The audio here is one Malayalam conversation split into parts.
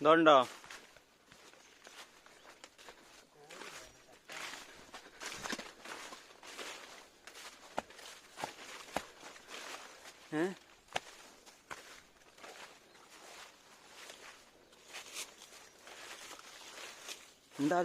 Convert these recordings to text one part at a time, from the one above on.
ഇതുണ്ടോ? ഏ? എന്താ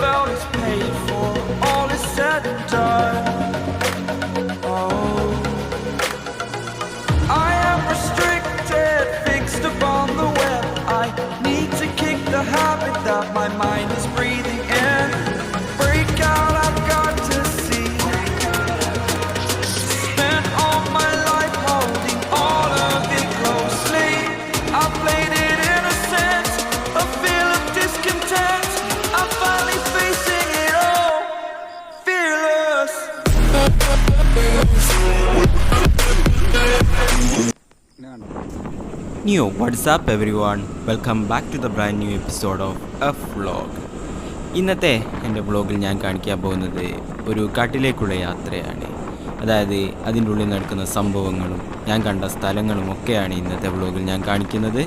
felt is new what's up everyone welcome back to the brand new episode of F vlog ഇന്നത്തെ എന്റെ വ്ളോഗിൽ ഞാൻ കാണിക്കാൻ പോകുന്നത് ഒരു കാട്ടിലേക്കുള്ള യാത്രയാണ്. അതായത് അതിന്റെ ഉള്ളിൽ നടക്കുന്ന സംഭവങ്ങളും ഞാൻ കണ്ട സ്ഥലങ്ങളും ഒക്കെയാണ് ഇന്നത്തെ വ്ളോഗിൽ ഞാൻ കാണിക്കുന്നത്.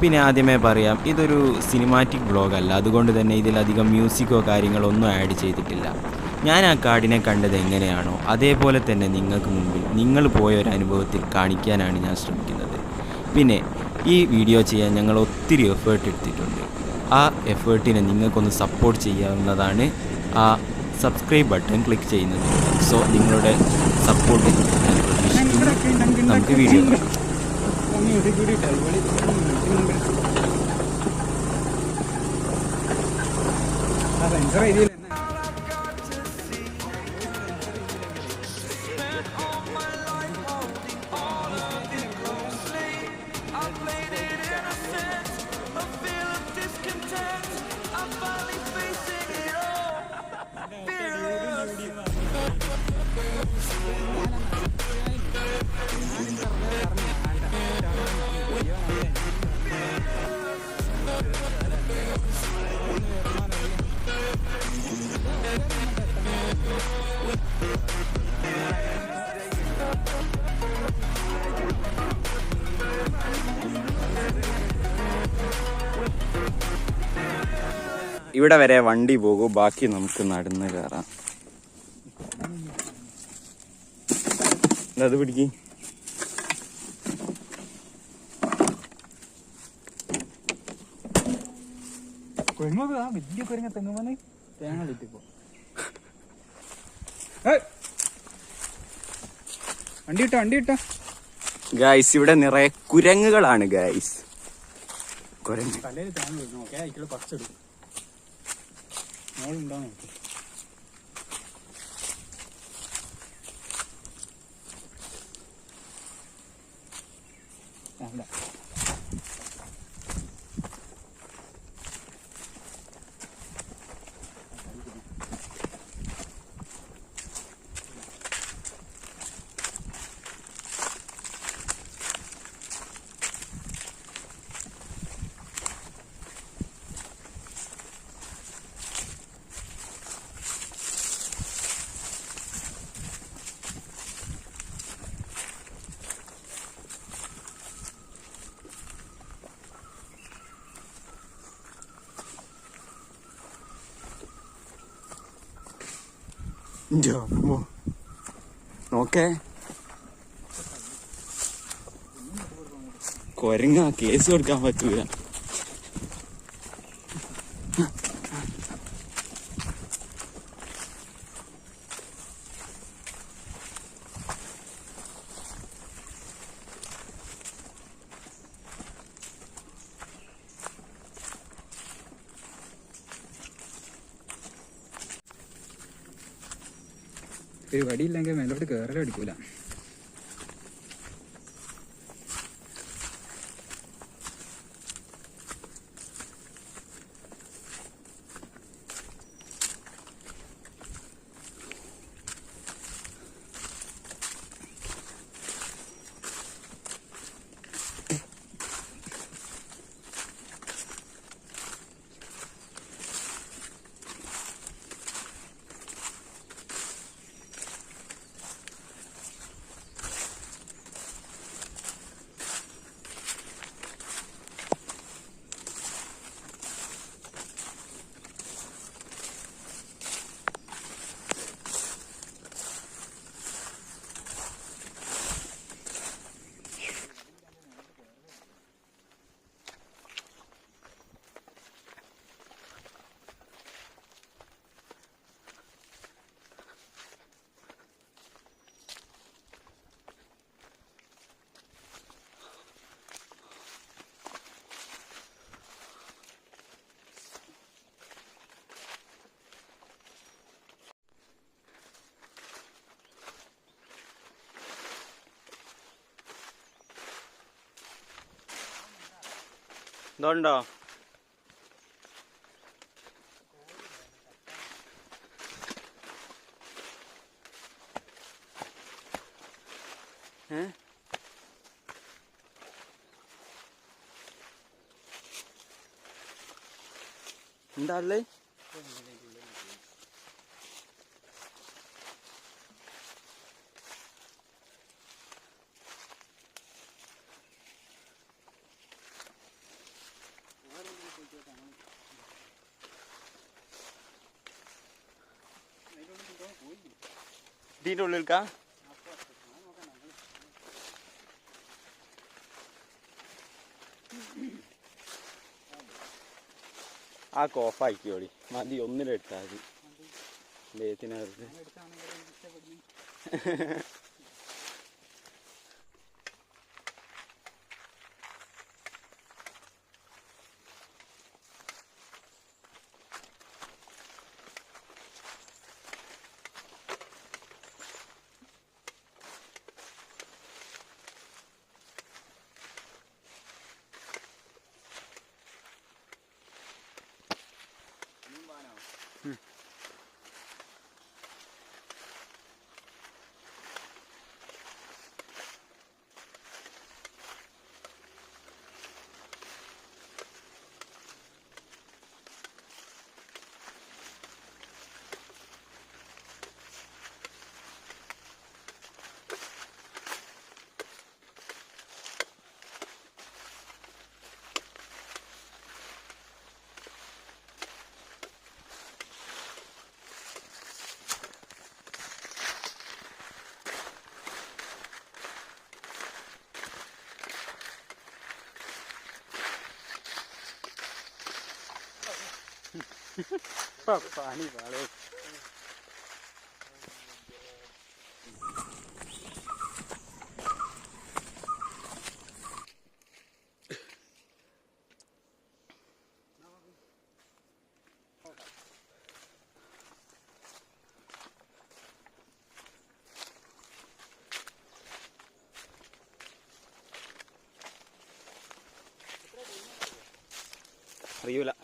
പിന്നെ ആദ്യമേ പറയാം ഇതൊരു സിനിമാറ്റിക് വ്ളോഗല്ല അതുകൊണ്ട് തന്നെ ഇതിലധികം മ്യൂസിക്കോ കാര്യങ്ങളോ ഒന്നും ആഡ് ചെയ്തിട്ടില്ല. ഞാൻ ആ കാടിനെ കണ്ടത് എങ്ങനെയാണോ അതേപോലെ തന്നെ നിങ്ങൾക്ക് മുമ്പിൽ നിങ്ങൾ പോയ ഒരു അനുഭവത്തിൽ കാണിക്കാനാണ് ഞാൻ ശ്രമിക്കുന്നത്. പിന്നെ ഈ വീഡിയോ ചെയ്യാൻ ഞങ്ങൾ ഒത്തിരി എഫേർട്ട് എടുത്തിട്ടുണ്ട്. ആ എഫേർട്ടിനെ നിങ്ങൾക്കൊന്ന് സപ്പോർട്ട് ചെയ്യാവുന്നതാണ് ആ സബ്സ്ക്രൈബ് ബട്ടൺ ക്ലിക്ക് ചെയ്യുന്നത്. സോ നിങ്ങളുടെ സപ്പോർട്ട് നമുക്ക് വീഡിയോ കാണാം. ഇവിടെ വരെ വണ്ടി പോകും ബാക്കി നമുക്ക് നടന്ന് കയറാം അത് പിടിക്ക്. വലിയ കുരങ്ങ തെങ്ങുമ്പോന്ന് തേങ്ങ കിട്ടിപ്പോ വണ്ടി ഇട്ടോ വണ്ടി ഇട്ടോ ഗായ്സ് ഇവിടെ നിറയെ കുരങ്ങുകളാണ് ഗായ്സ് കുരങ്ങ്. തലയിൽ തേങ്ങ ഓക്കെ അയക്കുള്ള പറിച്ചെടുക്കും. മോളുണ്ടോ നോക്കി നോക്കേ കൊരങ്ങ കേസ് കൊടുക്കാൻ പറ്റൂല ഒരു ഇതുണ്ടോ? ഏ? എന്താ ഉള്ളത് ഇതിന്റെ ഉള്ളിൽക്കാ ആ കോഫാക്കിയോടി മതി ഒന്നിലെടുത്താൽ മതി. ലേത്തിനകത്ത് പണി പാളേ അറിയൂല.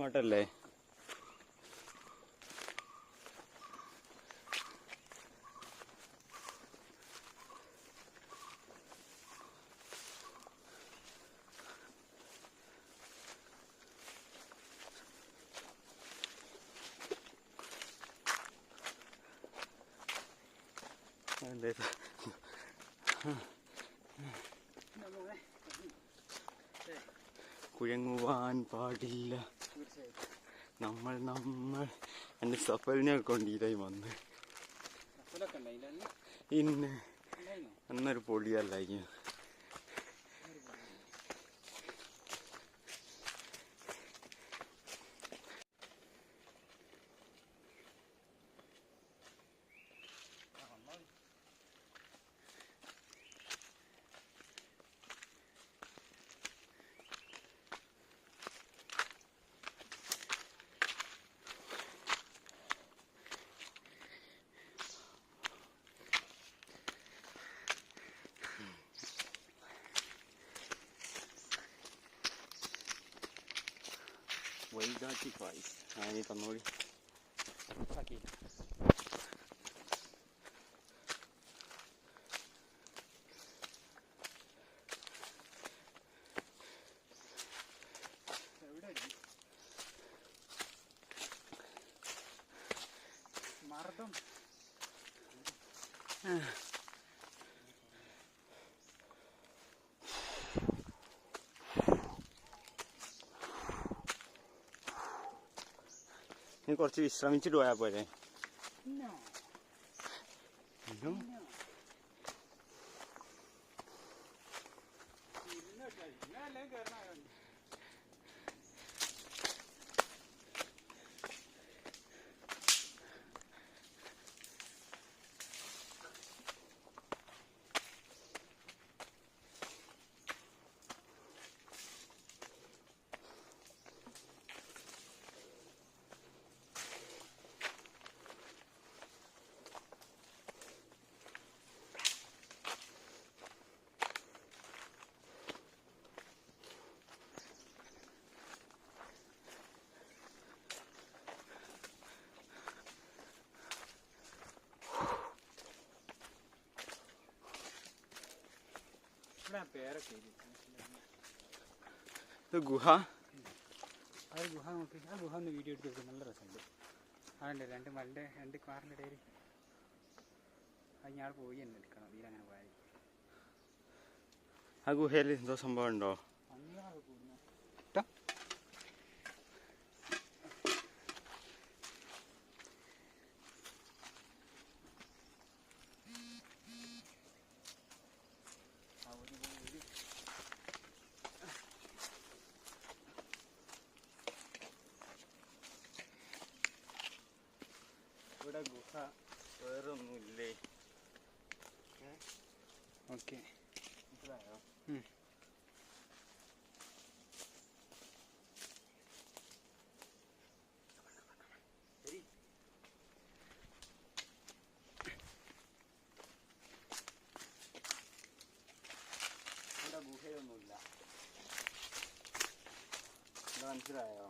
ഇങ്ങോട്ടല്ലേ അതെ കുഴങ്ങുവാൻ പാടില്ല. നമ്മൾ നമ്മൾ. എന്റെ സഫലിനെ കൊണ്ടിരായി വന്ന്. ഇന്ന്. അന്നൊരു പൊളിയല്ലായി വൈകാട്ടി പായസ് ഞാനീ തന്നോളി മർദ്ദം കുറച്ച് വിശ്രമിച്ചിട്ട് പോയാ പോരെ ഇത് ഗുഹ. ഒരു ഗുഹ നോക്കി. ആ ഗുഹ ഒന്ന് വീഡിയോ എടുത്ത് വെക്കും നല്ല രസമുണ്ട്. അതുണ്ട് രണ്ട് മലിന്റെ രണ്ട് കാറിന്റെ ഇടയിൽ അത് ഞാൻ പോയി തന്നെ എടുക്കണം. ഇതിലങ്ങനെ പോയാൽ ആ ഗുഹയിൽ എന്തോ സംഭവം ഉണ്ടോ? ഇവിടെ വേറെ ഒന്നുമില്ലേ ഓക്കെ. മനസ്സിലായോ? ഗുഹയൊന്നുമില്ല. മനസ്സിലായോ?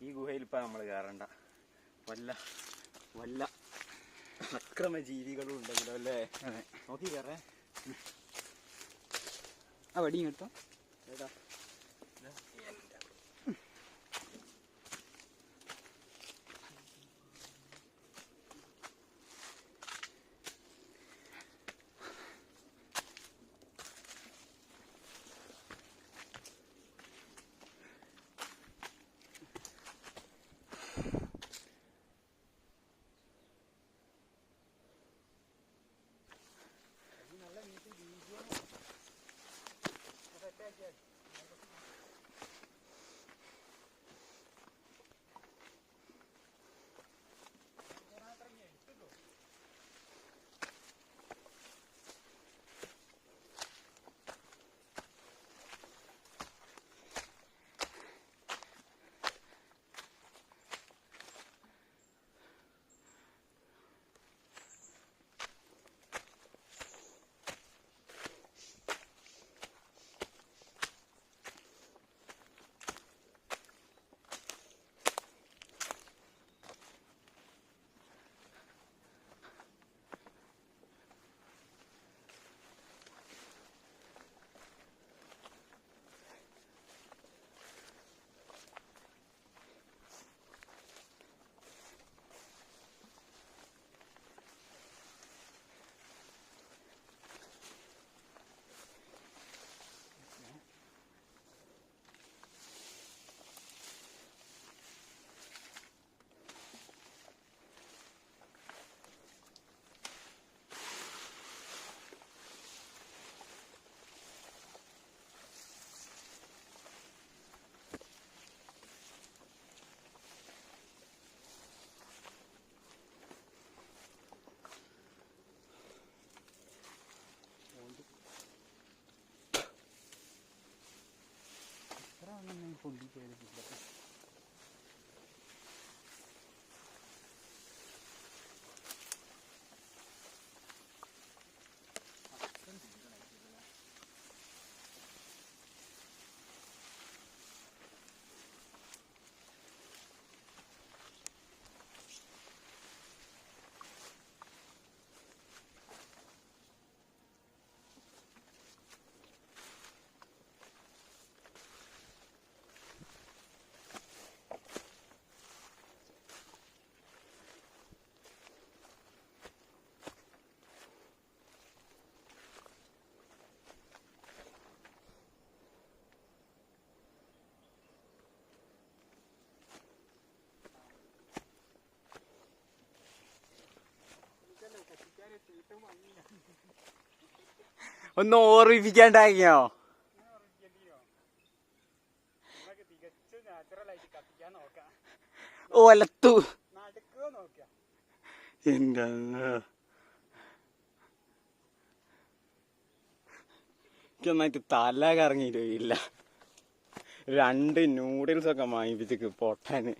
ഈ ഗുഹയിൽ ഇപ്പൊ നമ്മൾ കയറണ്ട. വല്ല വല്ല അക്രമ ജീവികളും ഉണ്ടല്ലോ അല്ലേ നോക്കി കയറേ ആ വടി കേട്ടോ ഏതാ? fully paired with the ഒന്ന് ഓർമ്മിപ്പിക്കാണ്ടാക്കിയോ? ഒലത്തു എന്റെ നന്നായിട്ട് തല കറങ്ങിയിട്ട് ഇല്ല രണ്ട് നൂഡിൽസ് ഒക്കെ വാങ്ങിപ്പിച്ച് പൊട്ടാന്.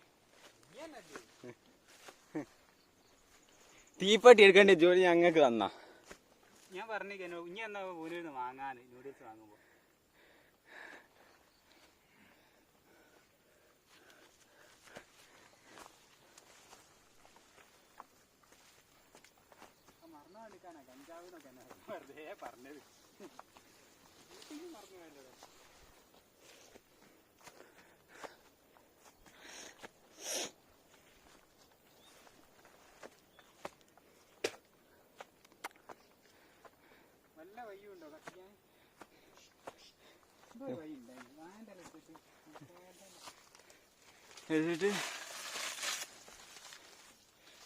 തീപ്പട്ടി എടുക്കേണ്ട ജോലി ഞങ്ങൾക്ക് തന്നാ. ഞാൻ പറഞ്ഞിരിക്കുന്നു ഇനി എന്നാ ഊരിന്ന് വാങ്ങാൻ നൂഡിൽസ് വാങ്ങുമ്പോ. മറന്നു കാണിക്കാനാ കഞ്ചാവിനൊക്കെ വെറുതെ പറഞ്ഞത്. മറന്നു വേണ്ടത് വല്ല വയ്യുണ്ടോ കത്തിക്കാൻ എന്തോ ഒരു വഴി ഉണ്ടായി വാന്റെ ഇട്ടിട്ട് എന്നിട്ട്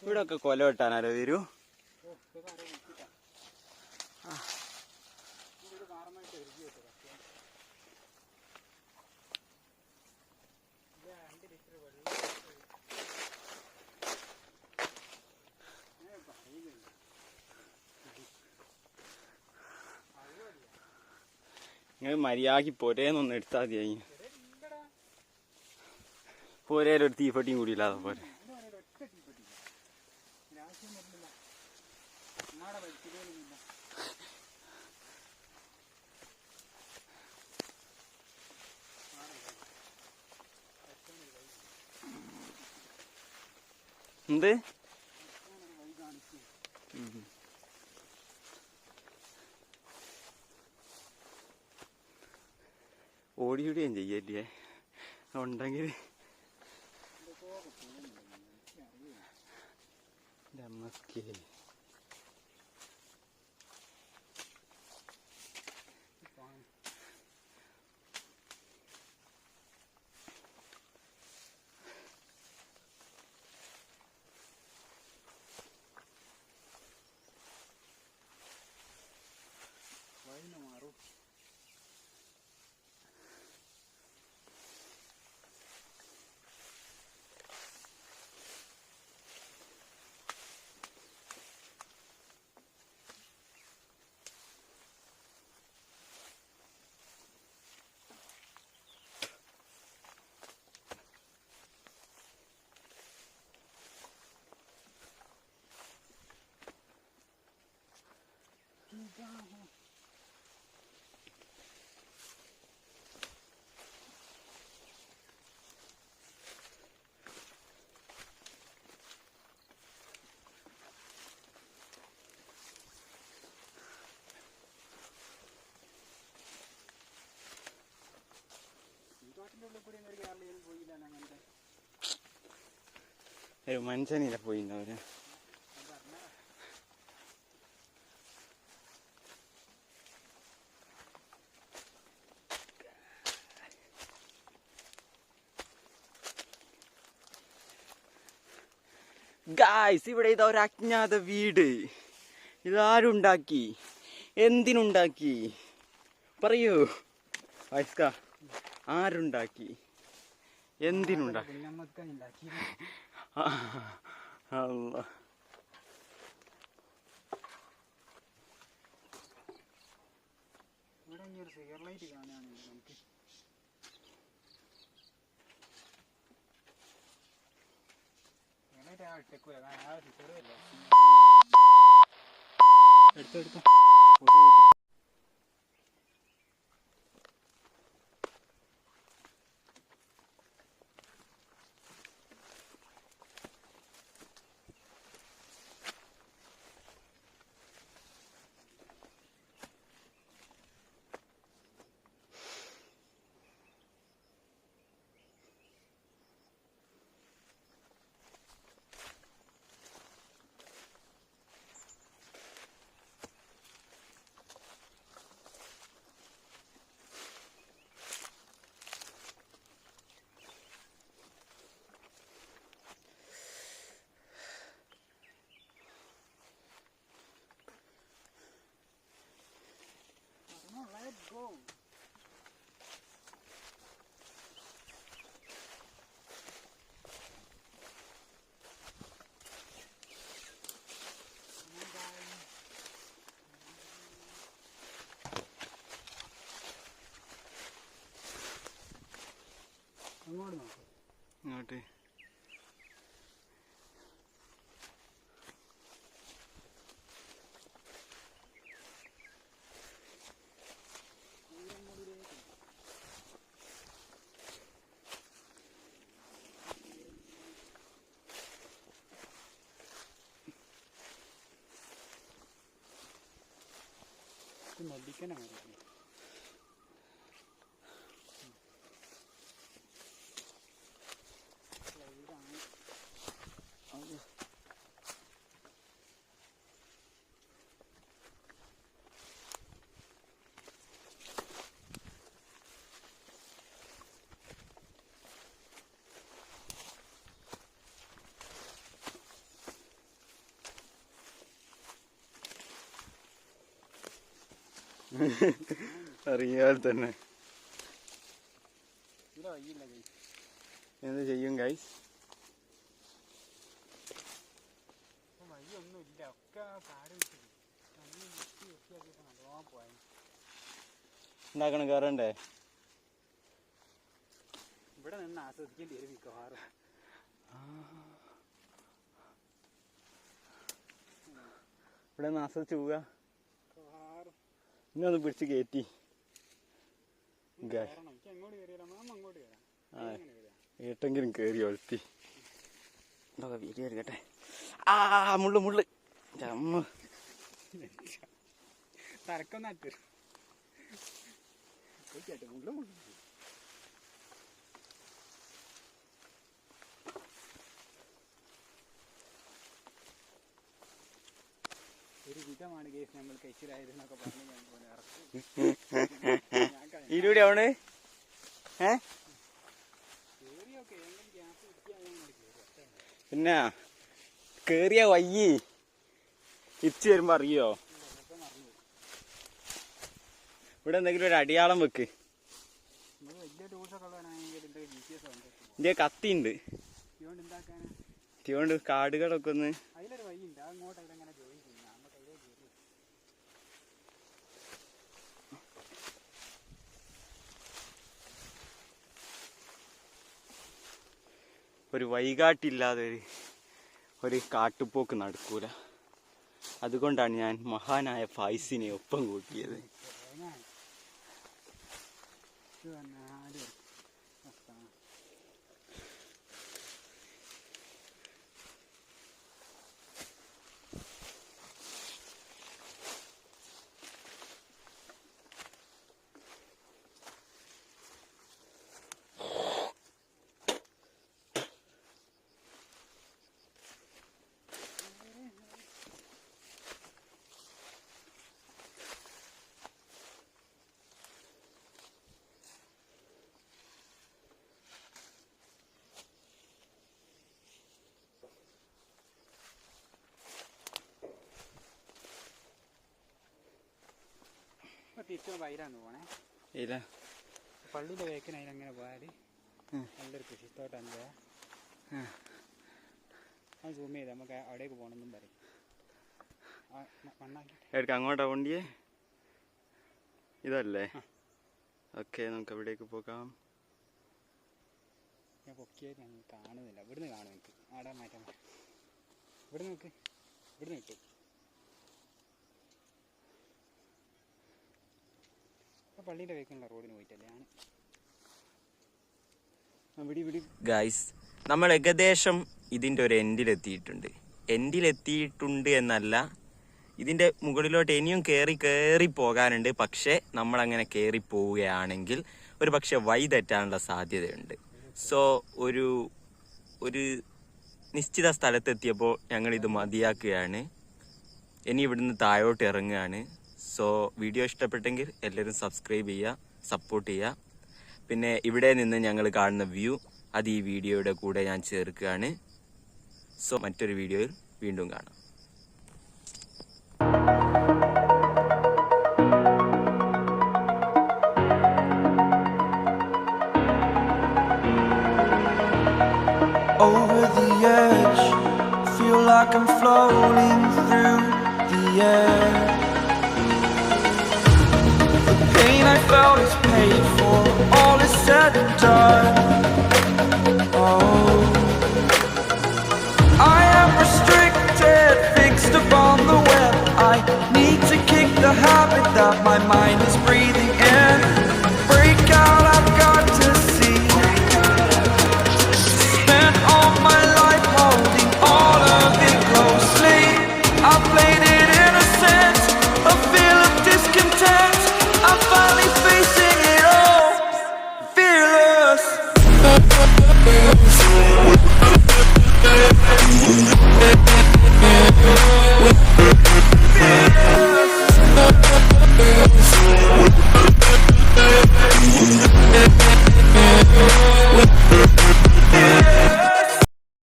ഇവിടെ ഒക്കെ കൊല വെട്ടാനാലോ വരൂ? നിങ്ങൾ മര്യാദയ്ക്ക് പൊരേന്നൊന്ന് എടുത്താൽ മതി അതിന്. പൊരേലൊരു തീപ്പട്ടിയും കൂടി ഇല്ലാതെ പോരെ. എന്റെ ഓടിയിടുകയും ചെയ്യല്ലേ ഉണ്ടെങ്കിൽ നമസ്കേ. ഒരു പോയില്ല മനുഷ്യനില്ല പറഞ്ഞതാ ഗായ്സ് ഇവിടെ ഇതാ ഒരു അജ്ഞാത വീട്. ഇതാരുണ്ടാക്കി? എന്തിനുണ്ടാക്കി? പറയൂ. വയസ്ക ആരുണ്ടാക്കി? എന്തിനുണ്ടാക്കി? ഉണ്ടാക്കി ഇവിടെ ഇനി ഒരു നമുക്ക് ആ സിഗർ good gold. Mollica Nauro. അറിയാതെ തന്നെ. എന്ത് ചെയ്യും ഗൈസ് ഒക്കെ കാട് ഉണ്ടാക്കണം കയറണ്ടേ ഇവിടെ നിന്ന് ആസ്വദിക്കേണ്ടി വരും മിക്കവാറും. ഇവിടെ നിന്ന് ആസ്വദിച്ചു പോവുക മിക്കവാറും ഇനി ഒന്ന് പിടിച്ച് കയറ്റി ഗായ്. കയറണം എനിക്ക് അങ്ങോട്ട് കയറിയാലോ മാമ അങ്ങോട്ട് കയറാം പിടിച്ച് കയറ്റി. ഏട്ടെങ്കിലും കയറി ഒഴുത്തി. വീട്ടിൽ എടുക്കട്ടെ ആ മുള്ളു മുള്ളു. ചമ്മ. തരക്കൊന്നും അറ്റ് കേട്ടെ മുള്ള മുള്ള. ഒരു കേസ് നമ്മൾ കഴിച്ചിലായിരുന്നൊക്കെ പറഞ്ഞു ഞാൻ പോലെ ഇറക്കും. അവണ് ഏ. പിന്നെ കേറിയ വയ്യി. ഇച്ച് വരുമ്പോ അറിയോ. ഇവിടെ എന്തെങ്കിലും ഒരു അടിയാളം വെക്ക്. പി എസ് ഉണ്ട് ഇതുകൊണ്ട് കാടുകളൊക്കെ ഒന്ന് അതിലൊരു വഴിയുണ്ട് അത് അങ്ങോട്ട് അവിടെ ഇങ്ങനെ ജോയിൻ ചെയ്യുന്ന നമുക്ക് അതിലേ കയറി ഒരു വൈകാട്ടില്ലാതെ ഒരു ഒരു കാട്ടുപോക്ക് നടക്കൂല. അതുകൊണ്ടാണ് ഞാൻ മഹാനായ ഫായ്സിനെ ഒപ്പം കൂട്ടിയത് തേങ്ങ ഇത് വന്നാൽ അവസ്ഥ. ഇപ്പൊ തിരിച്ചു വൈരാന്ന് പോണേ. ഇല്ല. പള്ളിയുടെ വേക്കിന് അതിലങ്ങനെ പോയാൽ നല്ലൊരു കൃഷിത്തോട്ടം. അത് സൂം ചെയ്ത് നമുക്ക് അവിടേക്ക് പോകണമെന്നും പറയും. എടുക്ക അങ്ങോട്ടാ വണ്ടിയെ ഇതല്ലേ. ഓക്കെ നമുക്ക് എവിടേക്ക് പോകാം. ഞാൻ പൊക്കിയത് കാണുന്നില്ല. ഇവിടുന്ന് കാണും എനിക്ക്. ആടാ മാറ്റാൻ. ഇവിടെ നോക്ക്. ഇവിടുന്ന് കിട്ടും പള്ളിയുടെ വേക്കുള്ള റോഡിന് പോയിട്ടല്ലേ? ഗായ്സ് നമ്മൾ ഏകദേശം ഇതിന്റെ ഒരു എൻഡിലെത്തിയിട്ടുണ്ട് എൻഡിലെത്തിയിട്ടുണ്ട് എന്നല്ല ഇതിന്റെ മുകളിലോട്ട് ഇനിയും കയറി കയറി പോകാനുണ്ട്. പക്ഷേ നമ്മളങ്ങനെ കയറി പോവുകയാണെങ്കിൽ ഒരു പക്ഷെ വഴി തെറ്റാനുള്ള സാധ്യതയുണ്ട്. സോ ഒരു ഒരു നിശ്ചിത സ്ഥലത്തെത്തിയപ്പോൾ ഞങ്ങൾ ഇത് മതിയാക്കുകയാണ്. ഇനി ഇവിടുന്ന് താഴോട്ട് ഇറങ്ങുകയാണ്. സോ വീഡിയോ ഇഷ്ടപ്പെട്ടെങ്കിൽ എല്ലാവരും സബ്സ്ക്രൈബ് ചെയ്യുക സപ്പോർട്ട് ചെയ്യുക. പിന്നെ ഇവിടെ നിന്ന് ഞങ്ങൾ കാണുന്ന വ്യൂ അത് ഈ വീഡിയോയുടെ കൂടെ ഞാൻ ചേർക്കുകയാണ്. സോ മറ്റൊരു വീഡിയോയിൽ വീണ്ടും കാണാം. Over the edge, feel like I'm floating through the air. I felt is paid